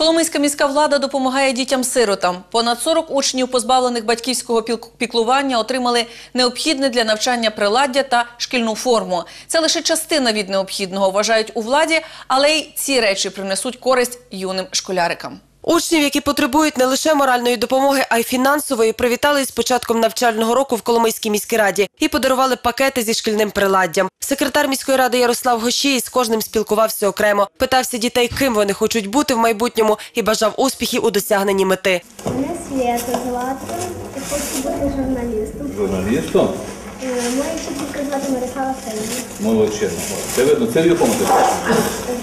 Коломийська міська влада допомагає дітям-сиротам. Понад 40 учнів, позбавлених батьківського піклування, отримали необхідне для навчання приладдя та шкільну форму. Це лише частина від необхідного, вважають у владі, але й ці речі принесуть користь юним школярикам. Учнів, які потребують не лише моральної допомоги, а й фінансової, привітали з початком навчального року в Коломийській міській раді і подарували пакети зі шкільним приладдям. Секретар міської ради Ярослав Гощій з кожним спілкувався окремо, питався дітей, ким вони хочуть бути в майбутньому, і бажав успіхів у досягненні мети. Мене Свята звати, я хочу бути журналістом. Журналістом? Е, Моя вчителька звати Мирослава Фейні. Молодчина. Це видно, це в якому ти класі?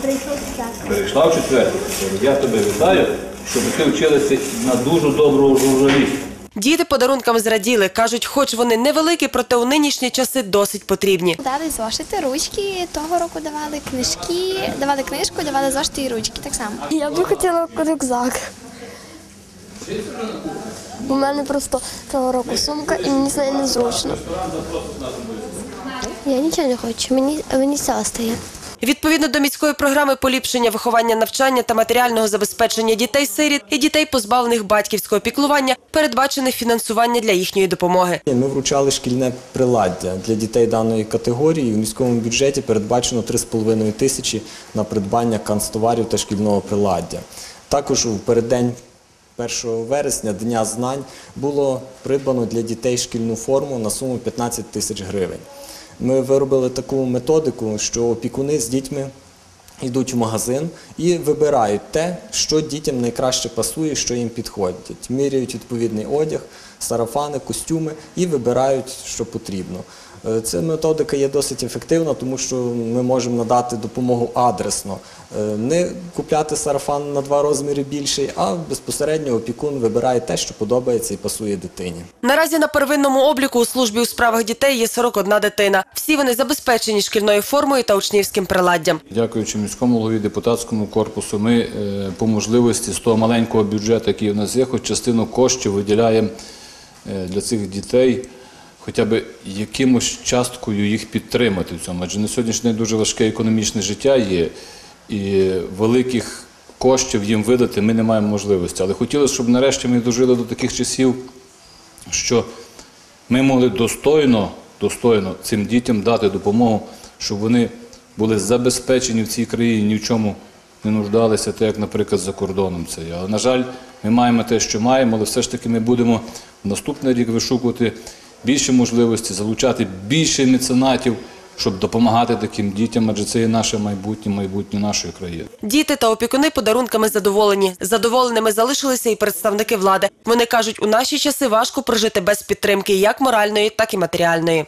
Прийшов спочатку. Перейшла в четверту. Я тебе вітаю, щоб ти вчилася на дуже доброго журналіста. Діти подарункам зраділи. Кажуть, хоч вони невеликі, проте у нинішні часи досить потрібні. Дали зошити, ручки. Того року давали книжки, давали книжку, давали зошити і ручки так само. Я би хотіла рюкзак. У мене просто того року сумка і мені з нею незручно. Я нічого не хочу, мені, мені все стає. Відповідно до міської програми поліпшення виховання навчання та матеріального забезпечення дітей-сиріт і дітей, позбавлених батьківського піклування, передбачене фінансування для їхньої допомоги. Ми вручали шкільне приладдя для дітей даної категорії. У міському бюджеті передбачено 3,5 тисячі на придбання канцтоварів та шкільного приладдя. Також у переддень 1 вересня, Дня знань, було придбано для дітей шкільну форму на суму 15 тисяч гривень. Ми виробили таку методику, що опікуни з дітьми йдуть в магазин і вибирають те, що дітям найкраще пасує, що їм підходить. Міряють відповідний одяг, сарафани, костюми і вибирають, що потрібно. Е, Ця методика є досить ефективна, тому що ми можемо надати допомогу адресно. Е, Не купляти сарафан на два розміри більший, а безпосередньо опікун вибирає те, що подобається і пасує дитині. Наразі на первинному обліку у службі у справах дітей є 41 дитина. Всі вони забезпечені шкільною формою та учнівським приладдям. Дякуючи міському голові депутатському корпусу, ми е, по можливості з того маленького бюджету, який у нас є, хоч частину коштів виділяємо е, для цих дітей, хоча б якимось часткою їх підтримати в цьому. Адже на сьогоднішній день дуже важке економічне життя є, і великих коштів їм видати ми не маємо можливості. Але хотілося, щоб нарешті ми дожили до таких часів, що ми могли достойно, достойно цим дітям дати допомогу, щоб вони були забезпечені в цій країні, ні в чому не нуждалися, так як, наприклад, за кордоном це є. Але, на жаль, ми маємо те, що маємо, але все ж таки ми будемо в наступний рік вишукувати більше можливості, залучати більше меценатів, щоб допомагати таким дітям, адже це є наше майбутнє, майбутнє нашої країни. Діти та опікуни подарунками задоволені. Задоволеними залишилися і представники влади. Вони кажуть, у наші часи важко прожити без підтримки як моральної, так і матеріальної.